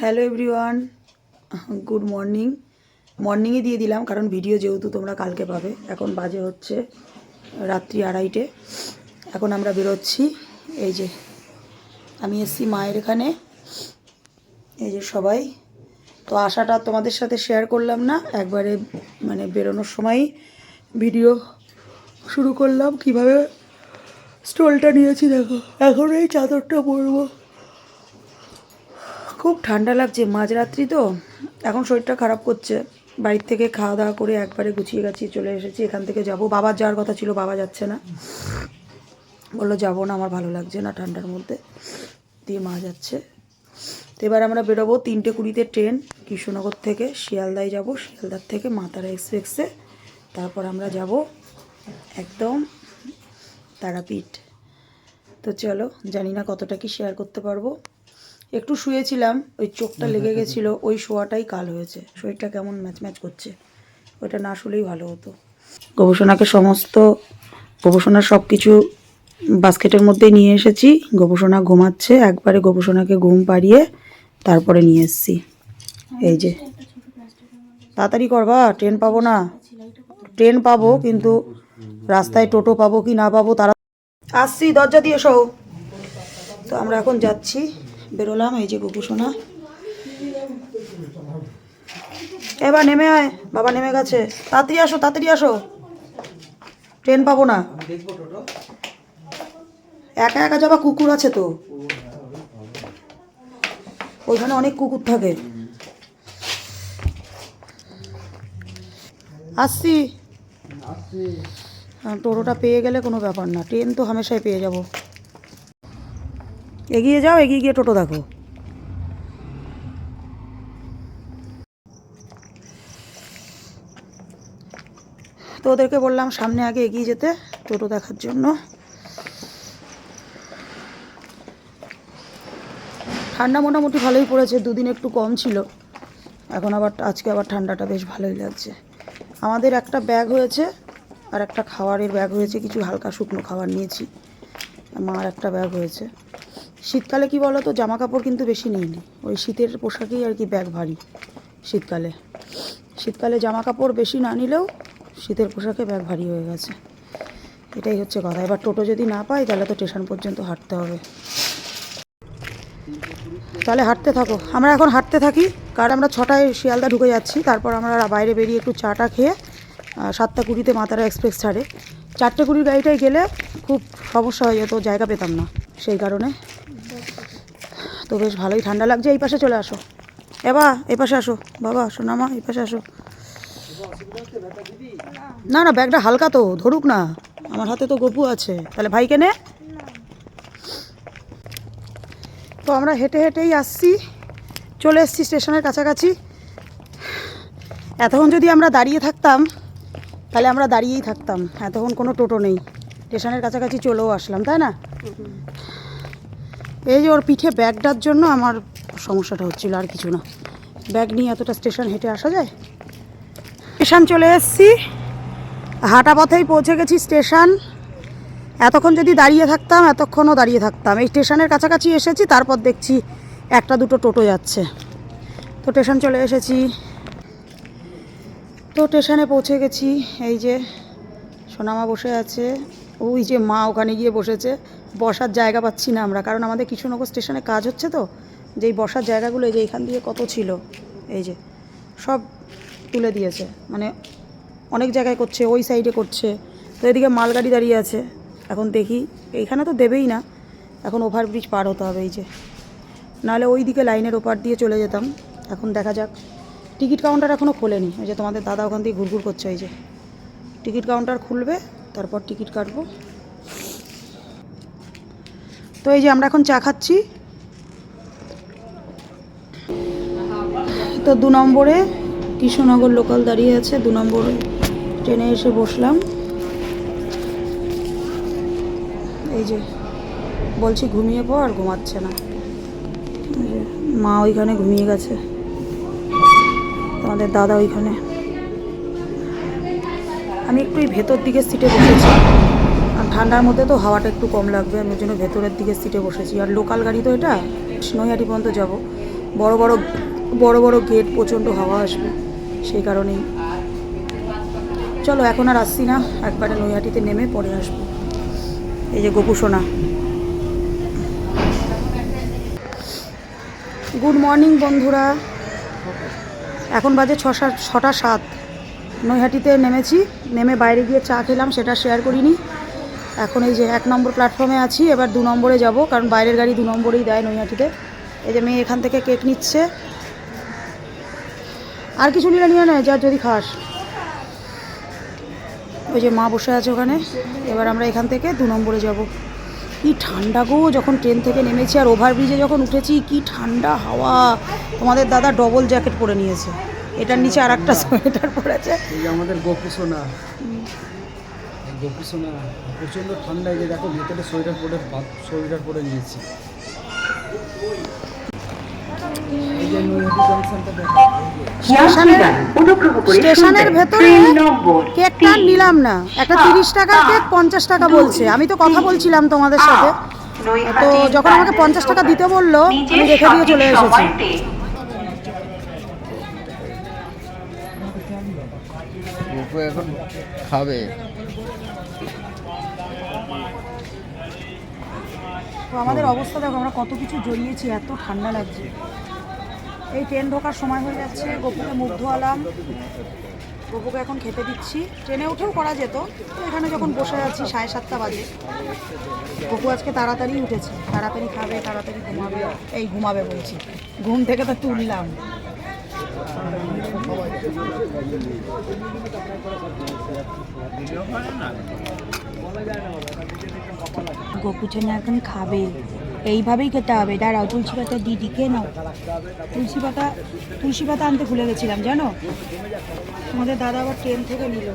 Hello everyone good morning মর্নিংয়ে দিয়ে দিলাম, কারণ ভিডিও যেহেতু তোমরা কালকে পাবে। এখন বাজে হচ্ছে রাত্রি আড়াইটে। এখন আমরা বেরোচ্ছি। এই যে, আমি এসছি মায়ের এখানে। এই যে সবাই। তো আশাটা তোমাদের সাথে শেয়ার করলাম না, একবারে মানে বেরোনোর সময়ই ভিডিও শুরু করলাম। কীভাবে স্টোলটা নিয়েছি দেখো। এখন এই চাদরটা পরবো। খুব ঠান্ডা লাগছে, মাঝরাত্রি তো। এখন শরীরটা খারাপ করছে। বাড়ির থেকে খাওয়া দাওয়া করে একবারে গুছিয়ে গাছিয়ে চলে এসেছি, এখান থেকে যাব। বাবার যাওয়ার কথা ছিল, বাবা যাচ্ছে না। বলল, যাব না, আমার ভালো লাগছে না ঠান্ডার মধ্যে। দিয়ে মা যাচ্ছে। তো এবার আমরা বেরোবো তিনটে কুড়িতে ট্রেন, কৃষ্ণনগর থেকে শিয়ালদায় যাব। শিয়ালদার থেকে মাতারা এক্সপ্রেসে। তারপর আমরা যাব একদম তারাপীঠ। তো চলো, জানি না কতটা কি শেয়ার করতে পারব। একটু শুয়েছিলাম ওই চোখটা লেগে গেছিল ওই শোয়াটাই কাল হয়েছে শরীরটা কেমন ম্যাচ ম্যাচ করছে ওইটা না শুলেই ভালো হতো। গবেষণাকে সমস্ত গবেষণার সব কিছু বাস্কেটের মধ্যে নিয়ে এসেছি গবেষণা ঘুমাচ্ছে একবারে গবেষণাকে ঘুম পাড়িয়ে তারপরে নিয়ে এসেছি। এই যে তাড়াতাড়ি করবা ট্রেন পাবো না। ট্রেন পাবো কিন্তু রাস্তায় টোটো পাবো কি না পাবো তারা আসছি দরজা দিয়ে শো তো আমরা এখন যাচ্ছি। বেরোলাম এই যে গোপুসোনা এবার নেমে আয় বাবা নেমে গেছে। তাড়াতাড়ি আসো তাড়াতাড়ি আসো। ট্রেন পাবো না। একা একা যাবা কুকুর আছে তো। ওইখানে অনেক কুকুর থাকে। আসছি। টোটোটা পেয়ে গেলে কোনো ব্যাপার না। ট্রেন তো হামেশাই পেয়ে যাব। এগিয়ে যাও, এগিয়ে গিয়ে টোটো দেখো। তো ওদেরকে বললাম সামনে আগে এগিয়ে যেতে টোটো দেখার জন্য। ঠান্ডা মোটামুটি ভালোই পড়েছে, দুদিন একটু কম ছিল। এখন আবার, আজকে আবার ঠান্ডাটা বেশ ভালোই লাগছে। আমাদের একটা ব্যাগ হয়েছে, আর একটা খাবারের ব্যাগ হয়েছে, কিছু হালকা শুকনো খাবার নিয়েছি। মার একটা ব্যাগ হয়েছে। শীতকালে কি বলো তো জামা কাপড় কিন্তু বেশি নিইনি ওই শীতের পোশাকেই আর কি ব্যাগ ভারী শীতকালে। শীতকালে জামা কাপড় বেশি না নিলেও শীতের পোশাকে ব্যাগ ভারী হয়ে গেছে। এটাই হচ্ছে কথা। এবার টোটো যদি না পাই, তাহলে তো স্টেশন পর্যন্ত হাঁটতে হবে। তাহলে হাঁটতে থাকো। আমরা এখন হাঁটতে থাকি। কারণ আমরা ছটায় শিয়ালদা ঢুকে যাচ্ছি। তারপর আমরা বাইরে বেরিয়ে একটু চাটা খেয়ে সাতটা কুড়িতে মাতারা এক্সপ্রেস ছাড়ে। চারটে কুড়ির গাড়িটায় গেলে খুব সমস্যা হয়ে যেত, জায়গা পেতাম না। সেই কারণে তো বেশ ভালোই ঠান্ডা লাগছে, এই পাশে চলে আসো। এবা, এই পাশে আসো। বাবা, সোনামা, এই পাশে আসো। না না, ব্যাগটা হালকা তো, ধরুক না। আমার হাতে তো গপু আছে। তাহলে ভাইকে নে। তো আমরা হেঁটে হেঁটেই আসছি। চলে এসেছি স্টেশনের কাছাকাছি। এতক্ষণ যদি আমরা দাঁড়িয়ে থাকতাম, তাহলে আমরা দাঁড়িয়েই থাকতাম। এতক্ষণ কোনো টোটো নেই। স্টেশনের কাছাকাছি চলেও আসলাম, তাই না? এই যে ওর পিঠে ব্যাগটার জন্য আমার সমস্যাটা হচ্ছিল আর কিছু না। ব্যাগ নিয়ে এতটা স্টেশন হেঁটে আসা যায়? স্টেশন চলে এসেছি। হাঁটা পথেই পৌঁছে গেছি স্টেশন এতক্ষণ যদি দাঁড়িয়ে থাকতাম, এতক্ষণও দাঁড়িয়ে থাকতাম। এই স্টেশনের কাছাকাছি এসেছি, তারপর দেখছি একটা দুটো টোটো যাচ্ছে। তো স্টেশন চলে এসেছি। তো স্টেশনে পৌঁছে গেছি। এই যে সোনামা বসে আছে। ওই যে মা ওখানে গিয়ে বসেছে। বসার জায়গা পাচ্ছি না আমরা। কারণ আমাদের কৃষ্ণনগর স্টেশনে কাজ হচ্ছে তো। যেই বসার জায়গাগুলো, এই যে এইখান দিয়ে কত ছিল, এই যে, সব তুলে দিয়েছে। মানে অনেক জায়গায় করছে, ওই সাইডে করছে। তো এদিকে মালগাড়ি দাঁড়িয়ে আছে। এখন দেখি, এইখানে তো দেবেই না। এখন ওভারব্রিজ পার হতে হবে, এই যে। নাহলে ওই দিকে লাইনের ওপার দিয়ে চলে যেতাম। এখন দেখা যাক। টিকিট কাউন্টার এখনও খোলেনি। ওই যে তোমাদের দাদা ওখান দিয়ে ঘুরঘুর করছে, এই যে। টিকিট কাউন্টার খুলবে, তারপর টিকিট কাটবো। তো এই যে আমরা এখন চা খাচ্ছি। তো দু নম্বরে কৃষ্ণনগর লোকাল দাঁড়িয়ে আছে, দু নম্বরে ট্রেনে এসে বসলাম। এই যে, বলছি ঘুমিয়ে পর ঘুমাচ্ছে না। মা ওইখানে ঘুমিয়ে গেছে। তোমাদের দাদা ওইখানে। আমি একটু ভেতর দিকের সিটে বসেছি। ঠান্ডার মধ্যে তো হাওয়াটা একটু কম লাগবে, আমি ওই জন্য ভেতরের দিকের সিটে বসেছি। আর লোকাল গাড়ি তো এটা, নৈহাটি পর্যন্ত যাব। বড় বড় বড় বড় গেট প্রচণ্ড হাওয়া আসবে, সেই কারণেই। চলো, এখন আর আসছি না, একবারে নৈহাটিতে নেমে পরে আসব। এই যে গোপু সোনা। গুড মর্নিং বন্ধুরা। এখন বাজে ছ সাত ছটা সাত। নৈহাটিতে নেমেছি, নেমে বাইরে গিয়ে চা খেলাম, সেটা শেয়ার করিনি। এখন এই যে এক নম্বর প্ল্যাটফর্মে আছি এবার দু নম্বরে যাব কারণ বাইরের গাড়ি দু নম্বরেই দেয় নৈহাটিতে। এই যে মেয়ে এখান থেকে কেক নিচ্ছে। আর কিছু নিলে নিয়ে নেয় যা যদি খাস। ওই যে মা বসে আছে ওখানে। এবার আমরা এখান থেকে দু নম্বরে যাব। কি ঠান্ডা গো যখন ট্রেন থেকে নেমেছি আর ওভারব্রিজে যখন উঠেছি কি ঠান্ডা হাওয়া। তোমাদের দাদা ডবল জ্যাকেট পরে নিয়েছে। এটার নিচে আর একটা সোয়েটার পরেছে আমাদের গোপুসোনা এই গোপুসোনা প্রচণ্ড ঠান্ডা এই যে দেখো ভেতরে সোয়েটার পরে সোয়েটার পরে নিয়েছি। স্টেশনের ভেতরে কেকটা নিলাম না। একটা তিরিশ টাকার কেক পঞ্চাশ টাকা বলছে। আমি তো কথা বলছিলাম তোমাদের সাথে। তো যখন আমাকে পঞ্চাশ টাকা দিতে বলল আমি রেখে দিয়ে চলে এসেছি। এখন খাবে। তো আমাদের অবস্থা দেখো, আমরা কত কিছু জড়িয়েছি, এত ঠান্ডা লাগছে। এই ট্রেন ঢোকার সময় হয়ে যাচ্ছে, গপুকে মুখ ধোয়ালাম, গপুকে এখন খেতে দিচ্ছি। ট্রেনে উঠেও করা যেত এখানে যখন বসে আছি, সাড়ে সাতটা বাজে। গপু আজকে তাড়াতাড়ি উঠেছে, তাড়াতাড়ি খাবে, তাড়াতাড়ি ঘুমাবে, এই ঘুমাবে বলছি। ঘুম থেকে তো তুললাম। গোপুচনে এখন খাবে। এইভাবেই খেতে হবে। দাঁড়াও, তুলসী পাতা দিদিকে নাও। তুলসী পাতা তুলসী পাতা আনতে ভুলে গেছিলাম, জানো? তোমাদের দাদা আবার ট্রেন থেকে নিল।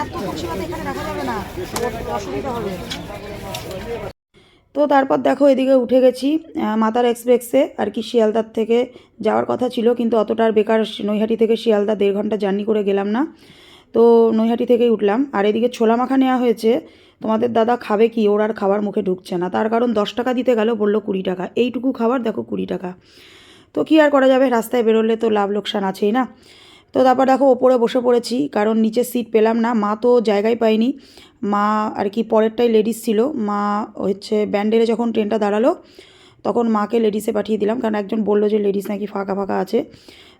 এত তুলসী পাতা এখানে রাখা যাবে না। অসুবিধা হবে। তো তারপর দেখো, এদিকে উঠে গেছি মাতার এক্সপ্রেসে আর কি শিয়ালদার থেকে যাওয়ার কথা ছিল, কিন্তু অতটা আর বেকার নৈহাটি থেকে শিয়ালদা দেড় ঘণ্টা জার্নি করে গেলাম না। তো নৈহাটি থেকেই উঠলাম। আর এদিকে ছোলা মাখা নেওয়া হয়েছে। তোমাদের দাদা খাবে কি? ওর আর খাবার মুখে ঢুকছে না। তার কারণ দশ টাকা দিতে গেল, বলল কুড়ি টাকা। এইটুকু খাবার দেখো কুড়ি টাকা। তো কি আর করা যাবে? রাস্তায় বেরোলে তো লাভ লোকসান আছেই না। তো তারপর দেখো ওপরে বসে পড়েছি, কারণ নিচে সিট পেলাম না। মা তো জায়গায় পায়নি। মা আর কি পরেরটাই লেডিস ছিল। মা হচ্ছে ব্যান্ডেলে যখন ট্রেনটা দাঁড়াল, তখন মাকে লেডিসে পাঠিয়ে দিলাম। কারণ একজন বলল যে লেডিস নাকি ফাঁকা ফাঁকা আছে।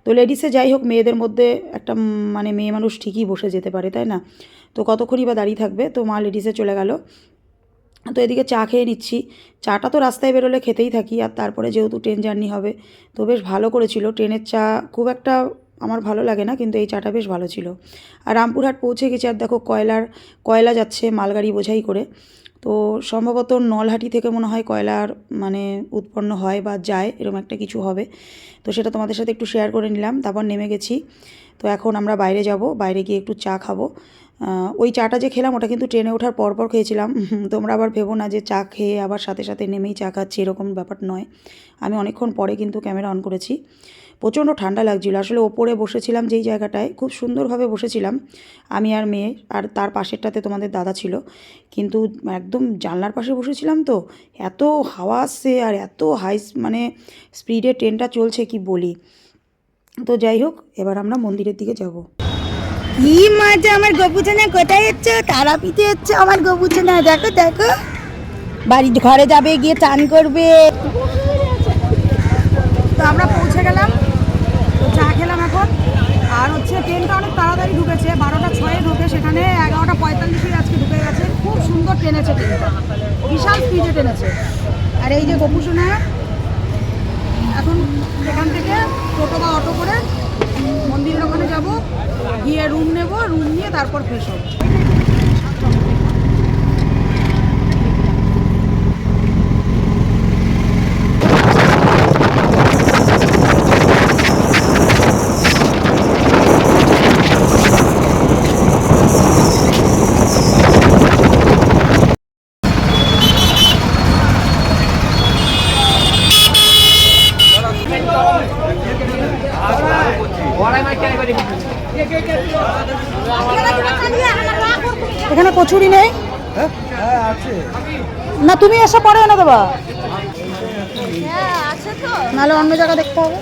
তো লেডিসে যাই হোক, মেয়েদের মধ্যে একটা মানে মেয়ে মানুষ ঠিকই বসে যেতে পারে, তাই না? তো কতক্ষণই বা দাঁড়িয়ে থাকবে? তো মা লেডিসে চলে গেল। তো এদিকে চা খেয়ে নিচ্ছি। চাটা তো রাস্তায় বেরোলে খেতেই থাকি, আর তারপরে যেহেতু ট্রেন জার্নি হবে, তো বেশ ভালো করেছিল। ট্রেনের চা খুব একটা আমার ভালো লাগে না, কিন্তু এই চাটা বেশ ভালো ছিল। আর রামপুরহাট পৌঁছে গেছি, আর দেখো কয়লার, কয়লা যাচ্ছে মালগাড়ি বোঝাই করে। তো সম্ভবত নলহাটি থেকে মনে হয় কয়লার মানে উৎপন্ন হয় বা যায় এরকম একটা কিছু হবে। তো সেটা তোমাদের সাথে একটু শেয়ার করে নিলাম, তারপর নেমে গেছি। তো এখন আমরা বাইরে যাব, বাইরে গিয়ে একটু চা খাব। ওই চাটা যে খেলাম ওটা কিন্তু ট্রেনে ওঠার পর পর খেয়েছিলাম। তোমরা আবার ভেবো না যে চা খেয়ে আবার সাথে সাথে নেমেই চা খাচ্ছি, এরকম ব্যাপার নয়। আমি অনেকক্ষণ পরে কিন্তু ক্যামেরা অন করেছি। প্রচণ্ড ঠান্ডা লাগছিল। আসলে ওপরে বসেছিলাম যেই জায়গাটায় খুব সুন্দরভাবে বসেছিলাম। আমি আর মেয়ে আর তার পাশেরটাতে তোমাদের দাদা ছিল। কিন্তু একদম জানলার পাশে বসেছিলাম তো এত হাওয়া আসছে আর এত হাই মানে স্পিডে ট্রেনটা চলছে কি বলি? তো যাই হোক এবার আমরা মন্দিরের দিকে যাব। কি মজা আমার গপুচনা কোথায় হচ্ছে তারাপীঠে হচ্ছে আমার গপুচনা দেখো দেখো। বাড়ি ঘরে যাবে গিয়ে চান করবে। তো আমরা পৌঁছে গেলাম। আর হচ্ছে ট্রেনটা অনেক তাড়াতাড়ি ঢুকেছে, বারোটা ছয়ে ঢুকে সেখানে এগারোটা পঁয়তাল্লিশে আজকে ঢুকে গেছে। খুব সুন্দর টেনেছে ট্রেনটা। বিশাল স্পিডে টেনেছে আর এই যে গোপুসোনা এখন এখান থেকে টোটো বা অটো করে মন্দিরের ওখানে যাব, গিয়ে রুম নেব রুম নিয়ে তারপর ফ্রেশ হব এখানে কচুরি নেই দেবা হ্যাঁ নাহলে অন্য জায়গা দেখতে হবে।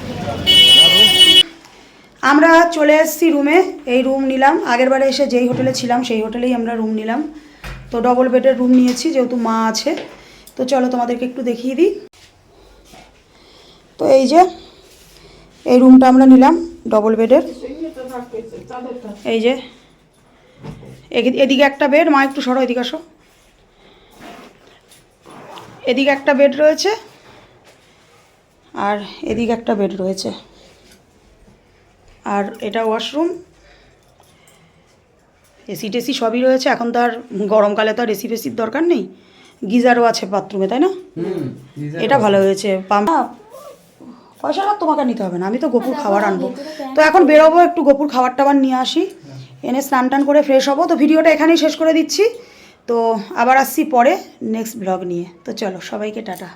আমরা চলে এসেছি রুমে এই রুম নিলাম। আগের বারে এসে যেই হোটেলে ছিলাম সেই হোটেলেই আমরা রুম নিলাম। তো ডবল বেডের রুম নিয়েছি যেহেতু মা আছে। তো চলো তোমাদেরকে একটু দেখিয়ে দিই। তো এই যে এই রুমটা আমরা নিলাম ডবল বেডের এই যে এদিকে একটা বেড মা একটু সরো এদিকে আসো। এদিকে একটা বেড রয়েছে আর এদিকে একটা বেড রয়েছে। আর এটা ওয়াশরুম এসি টেসি সবই রয়েছে। এখন তো আর গরমকালে তো আর এসি ফেসির দরকার নেই। গিজারও আছে বাথরুমে তাই না? হুম এটা ভালো হয়েছে। পাম্প পয়সাটা তোমাকে নিতে হবে না। আমি তো গোপুর খাবার আনব। তো এখন বেরোবো একটু গোপুর খাবার টাবার নিয়ে আসি। এনে স্নান টান করে ফ্রেশ হব। তো ভিডিওটা এখানেই শেষ করে দিচ্ছি। তো আবার আসছি পরে নেক্সট ব্লগ নিয়ে। তো চলো সবাইকে টাটা।